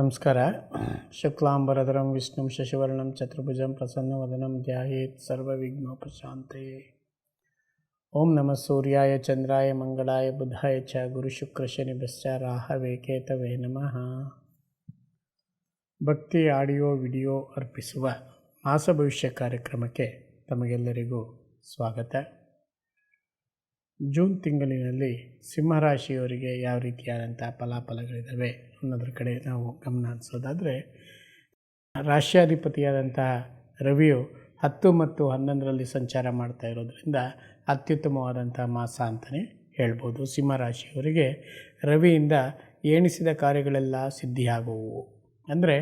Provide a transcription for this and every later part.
ನಮಸ್ಕಾರ. ಶುಕ್ಲಾಂಬರಧರಂ, ವಿಷ್ಣು, ಶಶಿವರ್ಣಂ, ಚತುರ್ಭುಜಂ ಪ್ರಸನ್ನವದನಂ ಧ್ಯಾಯೇತ್ ಪ್ರಶಾಂತೆ. ಓಂ ನಮಃ ಸೂರ್ಯಾಯ, ಚಂದ್ರಾಯ, ಮಂಗಳಾಯ, ಬುಧಾಯ ಚ, ಗುರು ಶುಕ್ರ ಶನಿ ಬಶ್ಚ ರಾಹವೇ ಕೇತವೇ ನಮಃ. ಭಕ್ತಿ, ಆಡಿಯೋ, ವಿಡಿಯೋ ಅರ್ಪಿಸುವ ಮಾಸ ಭವಿಷ್ಯ ಕಾರ್ಯಕ್ರಮಕ್ಕೆ ತಮಗೆಲ್ಲರಿಗೂ ಸ್ವಾಗತ. ಜೂನ್ ತಿಂಗಳಿನಲ್ಲಿ ಸಿಂಹರಾಶಿಯವರಿಗೆ ಯಾವ ರೀತಿಯಾದಂಥ ಫಲಾಫಲಗಳಿದ್ದಾವೆ ಅನ್ನೋದ್ರ ಕಡೆ ನಾವು ಗಮನ ಹರಿಸೋದಾದರೆ ರಾಶ್ಯಾಧಿಪತಿಯಾದಂತಹ ರವಿಯು ಹತ್ತು ಮತ್ತು ಹನ್ನೊಂದರಲ್ಲಿ ಸಂಚಾರ ಮಾಡ್ತಾ ಇರೋದರಿಂದ ಅತ್ಯುತ್ತಮವಾದಂಥ ಮಾಸ ಅಂತಲೇ ಹೇಳ್ಬೋದು. ಸಿಂಹರಾಶಿಯವರಿಗೆ ರವಿಯಿಂದ ಏಣಿಸಿದ ಕಾರ್ಯಗಳೆಲ್ಲ ಸಿದ್ಧಿಯಾಗುವು. ಅಂದರೆ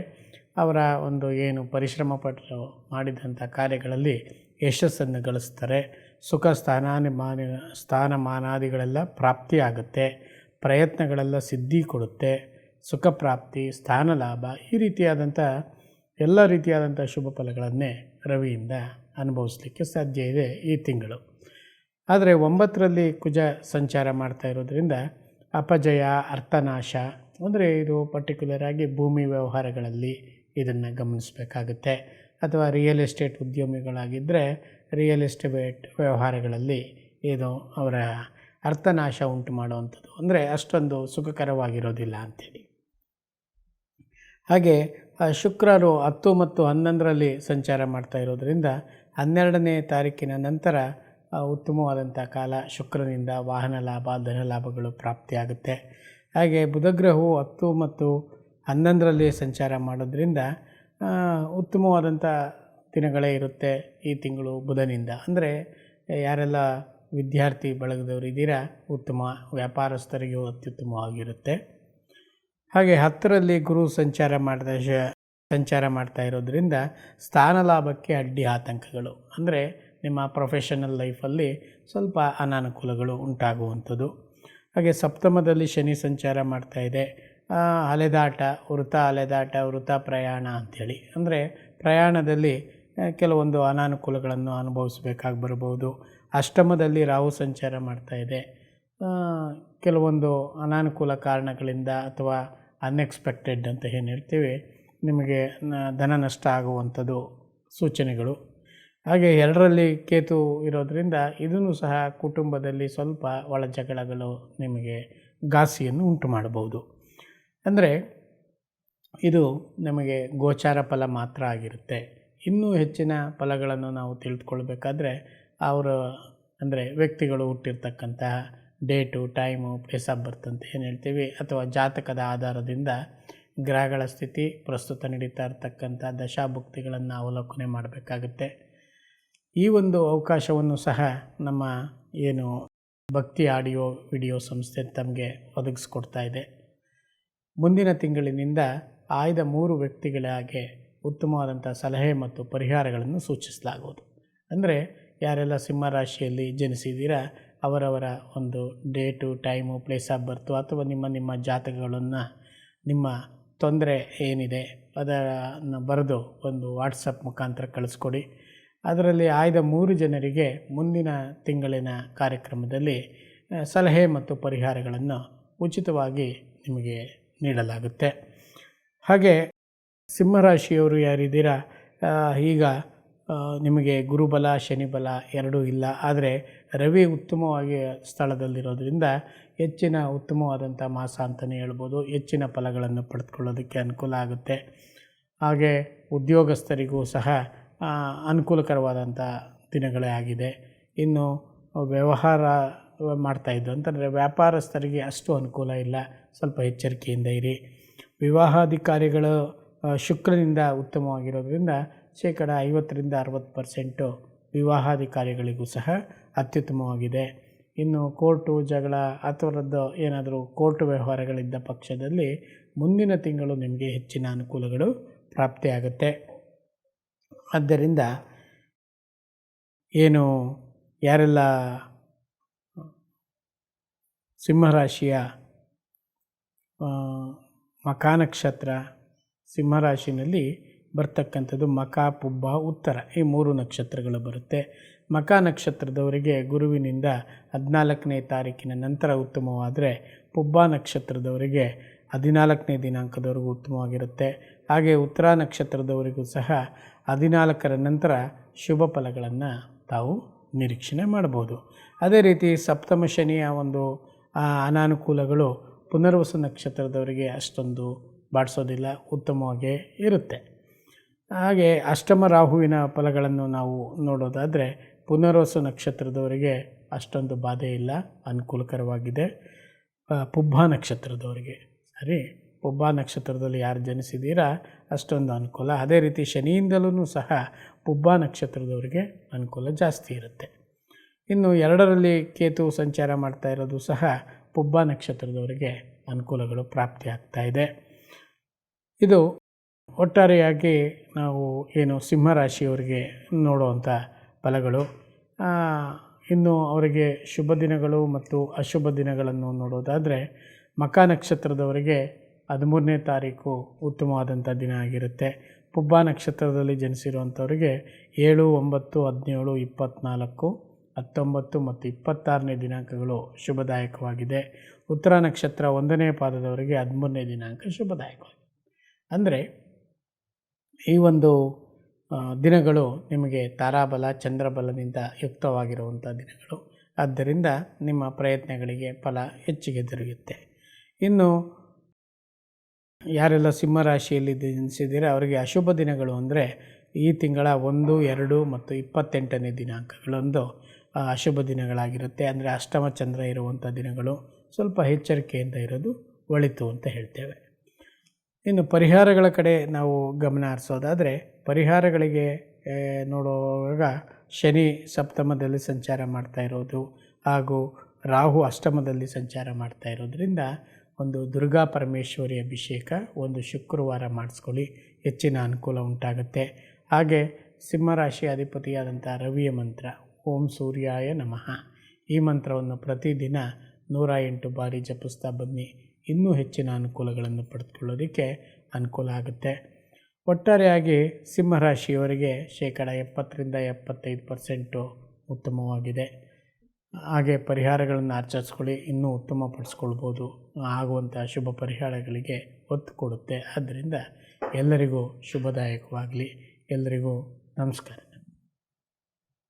ಅವರ ಒಂದು ಏನು ಪರಿಶ್ರಮ ಪಟ್ಟು ಮಾಡಿದಂಥ ಕಾರ್ಯಗಳಲ್ಲಿ ಯಶಸ್ಸನ್ನು ಗಳಿಸ್ತಾರೆ. ಸುಖ ಸ್ಥಾನಾನಿಮಾನ ಸ್ಥಾನಮಾನಾದಿಗಳೆಲ್ಲ ಪ್ರಾಪ್ತಿಯಾಗುತ್ತೆ, ಪ್ರಯತ್ನಗಳೆಲ್ಲ ಸಿದ್ಧಿ ಕೊಡುತ್ತೆ ಸುಖ ಪ್ರಾಪ್ತಿ ಸ್ಥಾನ ಲಾಭ ಈ ರೀತಿಯಾದಂಥ, ಎಲ್ಲ ರೀತಿಯಾದಂಥ ಶುಭ ಫಲಗಳನ್ನೇ ರವಿಯಿಂದ ಅನುಭವಿಸಲಿಕ್ಕೆ ಸಾಧ್ಯ ಇದೆ ಈ ತಿಂಗಳು. ಆದರೆ ಒಂಬತ್ತರಲ್ಲಿ ಕುಜ ಸಂಚಾರ ಮಾಡ್ತಾ ಇರೋದ್ರಿಂದ ಅಪಜಯ, ಅರ್ಥನಾಶ, ಅಂದರೆ ಇದು ಪರ್ಟಿಕ್ಯುಲರ್ ಆಗಿ ಭೂಮಿ ವ್ಯವಹಾರಗಳಲ್ಲಿ ಇದನ್ನು ಗಮನಿಸಬೇಕಾಗುತ್ತೆ. ಅಥವಾ ರಿಯಲ್ ಎಸ್ಟೇಟ್ ಉದ್ಯಮಿಗಳಾಗಿದ್ದರೆ ರಿಯಲ್ ಎಸ್ಟೇಟ್ ವ್ಯವಹಾರಗಳಲ್ಲಿ ಇದು ಅವರ ಅರ್ಥನಾಶ ಉಂಟು ಮಾಡುವಂಥದ್ದು. ಅಂದರೆ ಅಷ್ಟೊಂದು ಸುಖಕರವಾಗಿರೋದಿಲ್ಲ ಅಂಥೇಳಿ. ಹಾಗೆ ಶುಕ್ರರು ಹತ್ತು ಮತ್ತು ಹನ್ನೊಂದರಲ್ಲಿ ಸಂಚಾರ ಮಾಡ್ತಾ ಇರೋದರಿಂದ ಹನ್ನೆರಡನೇ ತಾರೀಕಿನ ನಂತರ ಉತ್ತಮವಾದಂಥ ಕಾಲ ಶುಕ್ರನಿಂದ ವಾಹನ ಲಾಭ, ಧನ ಲಾಭಗಳು ಪ್ರಾಪ್ತಿಯಾಗುತ್ತೆ. ಹಾಗೆ ಬುಧಗ್ರಹವು ಹತ್ತು ಮತ್ತು ಹನ್ನೊಂದರಲ್ಲಿ ಸಂಚಾರ ಮಾಡೋದರಿಂದ ಉತ್ತಮವಾದಂಥ ದಿನಗಳೇ ಇರುತ್ತೆ ಈ ತಿಂಗಳು ಬುಧನಿಂದ. ಅಂದರೆ, ಯಾರೆಲ್ಲ ವಿದ್ಯಾರ್ಥಿ ಬಳಗದವರು ಇದ್ದೀರಾ, ಉತ್ತಮ ವ್ಯಾಪಾರಸ್ಥರಿಗೂ ಅತ್ಯುತ್ತಮವಾಗಿರುತ್ತೆ. ಹಾಗೆ ಹತ್ತರಲ್ಲಿ ಗುರು ಸಂಚಾರ ಮಾಡಿದ ಶ, ಸಂಚಾರ ಮಾಡ್ತಾ ಇರೋದರಿಂದ ಸ್ಥಾನ ಲಾಭಕ್ಕೆ ಅಡ್ಡಿ ಆತಂಕಗಳು. ಅಂದರೆ, ನಿಮ್ಮ ಪ್ರೊಫೆಷನಲ್ ಲೈಫಲ್ಲಿ ಸ್ವಲ್ಪ ಅನಾನುಕೂಲಗಳು ಉಂಟಾಗುವಂಥದ್ದು. ಹಾಗೆ ಸಪ್ತಮದಲ್ಲಿ ಶನಿ ಸಂಚಾರ ಮಾಡ್ತಾ ಇದೆ. ಅಲೆದಾಟ ವೃತ ಅಲೆದಾಟ ವೃತ ಪ್ರಯಾಣ ಅಂಥೇಳಿ. ಅಂದರೆ, ಪ್ರಯಾಣದಲ್ಲಿ ಕೆಲವೊಂದು ಅನಾನುಕೂಲಗಳನ್ನು ಅನುಭವಿಸಬೇಕಾಗಿ ಬರಬಹುದು. ಅಷ್ಟಮದಲ್ಲಿ ರಾಹು ಸಂಚಾರ ಮಾಡ್ತಾ ಇದೆ. ಕೆಲವೊಂದು ಅನಾನುಕೂಲ ಕಾರಣಗಳಿಂದ ಅಥವಾ ಅನ್ಎಕ್ಸ್ಪೆಕ್ಟೆಡ್ ಅಂತ ಏನು ಹೇಳ್ತೀವಿ, ನಿಮಗೆ ಧನ ನಷ್ಟ ಆಗುವಂಥದ್ದು ಸೂಚನೆಗಳು. ಹಾಗೆ ಎರಡರಲ್ಲಿ ಕೇತು ಇರೋದರಿಂದ ಇದನ್ನು ಸಹ ಕುಟುಂಬದಲ್ಲಿ ಸ್ವಲ್ಪ ಒಳ ಜಗಳಗಳು ನಿಮಗೆ ಘಾಸಿಯನ್ನು ಉಂಟು ಮಾಡಬಹುದು. ಅಂದರೆ ಇದು ನಮಗೆ ಗೋಚಾರ ಫಲ ಮಾತ್ರ ಆಗಿರುತ್ತೆ. ಇನ್ನೂ ಹೆಚ್ಚಿನ ಫಲಗಳನ್ನು ನಾವು ತಿಳಿದುಕೊಳ್ಬೇಕಾದ್ರೆ ಅವರು ಅಂದರೆ ವ್ಯಕ್ತಿಗಳು ಹುಟ್ಟಿರ್ತಕ್ಕಂತಹ date, time place of birth ಅಂತ ಏನು ಹೇಳ್ತೀವಿ? ಅಥವಾ ಜಾತಕದ ಆಧಾರದಿಂದ ಗ್ರಹಗಳ ಸ್ಥಿತಿ ಪ್ರಸ್ತುತ ನಡೀತಾ ಇರತಕ್ಕಂಥ ದಶಾಭುಕ್ತಿಗಳನ್ನು ಅವಲೋಕನೆ ಮಾಡಬೇಕಾಗುತ್ತೆ. ಈ ಒಂದು ಅವಕಾಶವನ್ನು ಸಹ ನಮ್ಮ ಏನು ಭಕ್ತಿ ಆಡಿಯೋ, ವಿಡಿಯೋ ಸಂಸ್ಥೆ ತಮಗೆ ಒದಗಿಸ್ಕೊಡ್ತಾ ಇದೆ. ಮುಂದಿನ ತಿಂಗಳಿನಿಂದ ಆಯ್ದ ಮೂರು ವ್ಯಕ್ತಿಗಳಿಗೆ ಉತ್ತಮವಾದಂಥ ಸಲಹೆ ಮತ್ತು ಪರಿಹಾರಗಳನ್ನು ಸೂಚಿಸಲಾಗುವುದು. ಅಂದರೆ ಯಾರೆಲ್ಲ ಸಿಂಹರಾಶಿಯಲ್ಲಿ ಜನಿಸಿದ್ದೀರಾ, ಅವರವರ ಒಂದು date, time, place of birth ಅಥವಾ ನಿಮ್ಮ ನಿಮ್ಮ ಜಾತಕಗಳನ್ನು ನಿಮ್ಮ ತೊಂದರೆ ಏನಿದೆ ಅದನ್ನು ಬರೆದು ಒಂದು ವಾಟ್ಸಪ್ ಮುಖಾಂತರ ಕಳಿಸ್ಕೊಡಿ. ಅದರಲ್ಲಿ ಆಯ್ದ ಮೂರು ಜನರಿಗೆ ಮುಂದಿನ ತಿಂಗಳಿನ ಕಾರ್ಯಕ್ರಮದಲ್ಲಿ ಸಲಹೆ ಮತ್ತು ಪರಿಹಾರಗಳನ್ನು ಉಚಿತವಾಗಿ ನಿಮಗೆ ನೀಡಲಾಗುತ್ತೆ. ಹಾಗೆ ಸಿಂಹರಾಶಿಯವರು ಯಾರಿದ್ದೀರಾ? ಈಗ ನಿಮಗೆ ಗುರುಬಲ, ಶನಿಬಲ ಎರಡೂ ಇಲ್ಲ. ಆದರೆ ರವಿ ಉತ್ತಮವಾಗಿ ಸ್ಥಳದಲ್ಲಿರೋದ್ರಿಂದ ಹೆಚ್ಚಿನ ಉತ್ತಮವಾದಂಥ ಮಾಸ ಅಂತಲೇ ಹೇಳ್ಬೋದು. ಹೆಚ್ಚಿನ ಫಲಗಳನ್ನು ಪಡೆದುಕೊಳ್ಳೋದಕ್ಕೆ ಅನುಕೂಲ ಆಗುತ್ತೆ. ಹಾಗೆ ಉದ್ಯೋಗಸ್ಥರಿಗೂ ಸಹ ಅನುಕೂಲಕರವಾದಂಥ ದಿನಗಳೇ ಆಗಿದೆ. ಇನ್ನು ವ್ಯವಹಾರ ಮಾಡ್ತಾಯಿದ್ದು ಅಂತಂದರೆ ವ್ಯಾಪಾರಸ್ಥರಿಗೆ ಅಷ್ಟು ಅನುಕೂಲ ಇಲ್ಲ. ಸ್ವಲ್ಪ ಎಚ್ಚರಿಕೆಯಿಂದ ಇರಿ. ವಿವಾಹಾಧಿಕಾರಿಗಳು ಶುಕ್ರನಿಂದ ಉತ್ತಮವಾಗಿರೋದ್ರಿಂದ ಶೇಕಡ ಐವತ್ತರಿಂದ ಅರವತ್ತು ಪರ್ಸೆಂಟು ವಿವಾಹಾಧಿಕಾರಿಗಳಿಗೂ ಸಹ ಅತ್ಯುತ್ತಮವಾಗಿದೆ. ಇನ್ನು ಕೋರ್ಟು ಜಗಳ ಆ ಥರದ್ದು ಏನಾದರೂ ಕೋರ್ಟ್ ವ್ಯವಹಾರಗಳಿದ್ದ ಪಕ್ಷದಲ್ಲಿ ಮುಂದಿನ ತಿಂಗಳು ನಿಮಗೆ ಹೆಚ್ಚಿನ ಅನುಕೂಲಗಳು ಪ್ರಾಪ್ತಿಯಾಗುತ್ತೆ. ಆದ್ದರಿಂದ ಏನು ಯಾರೆಲ್ಲ ಸಿಂಹರಾಶಿಯ ಮಕಾನಕ್ಷತ್ರ ಸಿಂಹರಾಶಿನಲ್ಲಿ ಬರ್ತಕ್ಕಂಥದ್ದು ಮಕ, ಪುಬ್ಬ, ಉತ್ತರ ಈ ಮೂರು ನಕ್ಷತ್ರಗಳು ಬರುತ್ತೆ. ಮಕ ನಕ್ಷತ್ರದವರಿಗೆ ಗುರುವಿನಿಂದ ಹದಿನಾಲ್ಕನೇ ತಾರೀಕಿನ ನಂತರ ಉತ್ತಮವಾದರೆ ಪುಬ್ಬ ನಕ್ಷತ್ರದವರಿಗೆ ಹದಿನಾಲ್ಕನೇ ದಿನಾಂಕದವರೆಗೂ ಉತ್ತಮವಾಗಿರುತ್ತೆ. ಹಾಗೆ ಉತ್ತರ ನಕ್ಷತ್ರದವರಿಗೂ ಸಹ ಹದಿನಾಲ್ಕರ ನಂತರ ಶುಭ ಫಲಗಳನ್ನು ತಾವು ನಿರೀಕ್ಷಣೆ ಮಾಡ್ಬೋದು. ಅದೇ ರೀತಿ ಸಪ್ತಮ ಶನಿಯ ಒಂದು ಅನಾನುಕೂಲಗಳು ಪುನರ್ವಸು ನಕ್ಷತ್ರದವರಿಗೆ ಅಷ್ಟೊಂದು ಬಾಡಿಸೋದಿಲ್ಲ ಉತ್ತಮವಾಗೇ ಇರುತ್ತೆ. ಹಾಗೆ ಅಷ್ಟಮ ರಾಹುವಿನ ಫಲಗಳನ್ನು ನಾವು ನೋಡೋದಾದರೆ ಪುನರ್ವಸು ನಕ್ಷತ್ರದವರಿಗೆ ಅಷ್ಟೊಂದು ಬಾಧೆ ಇಲ್ಲ, ಅನುಕೂಲಕರವಾಗಿದೆ. ಪುಬ್ಬ ನಕ್ಷತ್ರದವರಿಗೆ. ಸರಿ ಪುಬ್ಬ ನಕ್ಷತ್ರದಲ್ಲಿ ಯಾರು ಜನಿಸಿದ್ದೀರಾ ಅಷ್ಟೊಂದು ಅನುಕೂಲ. ಅದೇ ರೀತಿ ಶನಿಯಿಂದಲೂ ಸಹ ಪುಬ್ಬ ನಕ್ಷತ್ರದವರಿಗೆ ಅನುಕೂಲ ಜಾಸ್ತಿ ಇರುತ್ತೆ. ಇನ್ನು ಎರಡರಲ್ಲಿ ಕೇತು ಸಂಚಾರ ಮಾಡ್ತಾ ಇರೋದು ಸಹ ಪುಬ್ಬ ನಕ್ಷತ್ರದವರಿಗೆ ಅನುಕೂಲಗಳು ಪ್ರಾಪ್ತಿಯಾಗ್ತಾ ಇದೆ. ಇದು ಒಟ್ಟಾರೆಯಾಗಿ ನಾವು ಏನು ಸಿಂಹರಾಶಿಯವರಿಗೆ ನೋಡುವಂಥ ಫಲಗಳು. ಇನ್ನು ಅವರಿಗೆ ಶುಭ ದಿನಗಳು ಮತ್ತು ಅಶುಭ ದಿನಗಳನ್ನು ನೋಡೋದಾದರೆ ಮಕ ನಕ್ಷತ್ರದವರಿಗೆ ಹದಿಮೂರನೇ ತಾರೀಕು ಉತ್ತಮವಾದಂಥ ದಿನ ಆಗಿರುತ್ತೆ. ಪುಬ್ಬ ನಕ್ಷತ್ರದಲ್ಲಿ ಜನಿಸಿರುವಂಥವರಿಗೆ ಏಳು, ಒಂಬತ್ತು, ಹದಿನೇಳು ಇಪ್ಪತ್ತ್ನಾಲ್ಕು ಹತ್ತೊಂಬತ್ತು ಮತ್ತು ಇಪ್ಪತ್ತಾರನೇ ದಿನಾಂಕಗಳು ಶುಭದಾಯಕವಾಗಿದೆ. ಉತ್ತರ ನಕ್ಷತ್ರ ಒಂದನೇ ಪಾದದವರಿಗೆ ಹದಿಮೂರನೇ ದಿನಾಂಕ ಶುಭದಾಯಕವಾಗಿದೆ. ಅಂದರೆ ಈ ಒಂದು ದಿನಗಳು ನಿಮಗೆ ತಾರಾಬಲ, ಚಂದ್ರಬಲದಿಂದ ಯುಕ್ತವಾಗಿರುವಂಥ ದಿನಗಳು. ಆದ್ದರಿಂದ ನಿಮ್ಮ ಪ್ರಯತ್ನಗಳಿಗೆ ಫಲ ಹೆಚ್ಚಿಗೆ ದೊರೆಯುತ್ತೆ. ಇನ್ನು, ಯಾರೆಲ್ಲ ಸಿಂಹರಾಶಿಯಲ್ಲಿ ಜನಿಸಿದ್ದೀರ ಅವರಿಗೆ ಅಶುಭ ದಿನಗಳು ಅಂದರೆ ಈ ತಿಂಗಳ ಒಂದು, ಎರಡು ಮತ್ತು ಇಪ್ಪತ್ತೆಂಟನೇ ದಿನಾಂಕಗಳಂದು ಅಶುಭ ದಿನಗಳಾಗಿರುತ್ತೆ. ಅಂದರೆ ಅಷ್ಟಮ ಚಂದ್ರ ಇರುವಂಥ ದಿನಗಳು ಸ್ವಲ್ಪ ಎಚ್ಚರಿಕೆಯಿಂದ ಇರೋದು ಒಳಿತು ಅಂತ ಹೇಳ್ತೇವೆ. ಇನ್ನು ಪರಿಹಾರಗಳ ಕಡೆ ನಾವು ಗಮನ ಹರಿಸೋದಾದರೆ, ಪರಿಹಾರಗಳಿಗೆ ನೋಡುವಾಗ ಶನಿ ಸಪ್ತಮದಲ್ಲಿ ಸಂಚಾರ ಮಾಡ್ತಾ ಇರೋದು ಹಾಗೂ ರಾಹು ಅಷ್ಟಮದಲ್ಲಿ ಸಂಚಾರ ಮಾಡ್ತಾ ಇರೋದರಿಂದ ಒಂದು ದುರ್ಗಾ ಪರಮೇಶ್ವರಿ ಅಭಿಷೇಕ ಒಂದು ಶುಕ್ರವಾರ ಮಾಡಿಸ್ಕೊಳ್ಳಿ. ಹೆಚ್ಚಿನ ಅನುಕೂಲ ಉಂಟಾಗುತ್ತೆ. ಹಾಗೆ ಸಿಂಹರಾಶಿ ಅಧಿಪತಿಯಾದಂಥ ರವಿಯ ಮಂತ್ರ, ಓಂ ಸೂರ್ಯಾಯ ನಮಃ. ಈ ಮಂತ್ರವನ್ನು ಪ್ರತಿದಿನ ನೂರ ಎಂಟು ಬಾರಿ ಜಪಿಸ್ತಾ ಬನ್ನಿ. ಇನ್ನೂ ಹೆಚ್ಚಿನ ಅನುಕೂಲಗಳನ್ನು ಪಡೆದುಕೊಳ್ಳೋದಕ್ಕೆ ಅನುಕೂಲ ಆಗುತ್ತೆ. ಒಟ್ಟಾರೆಯಾಗಿ ಸಿಂಹರಾಶಿಯವರಿಗೆ ಶೇಕಡ ಎಪ್ಪತ್ತರಿಂದ ಎಪ್ಪತ್ತೈದು ಪರ್ಸೆಂಟು ಉತ್ತಮವಾಗಿದೆ. ಹಾಗೆ ಪರಿಹಾರಗಳನ್ನು ಆಚರಿಸ್ಕೊಳ್ಳಿ, ಇನ್ನೂ ಉತ್ತಮಪಡಿಸ್ಕೊಳ್ಬೋದು ಆಗುವಂಥ ಶುಭ ಪರಿಹಾರಗಳಿಗೆ ಒತ್ತು ಕೊಡುತ್ತೆ. ಆದ್ದರಿಂದ ಎಲ್ಲರಿಗೂ ಶುಭದಾಯಕವಾಗಲಿ. ಎಲ್ಲರಿಗೂ ನಮಸ್ಕಾರ.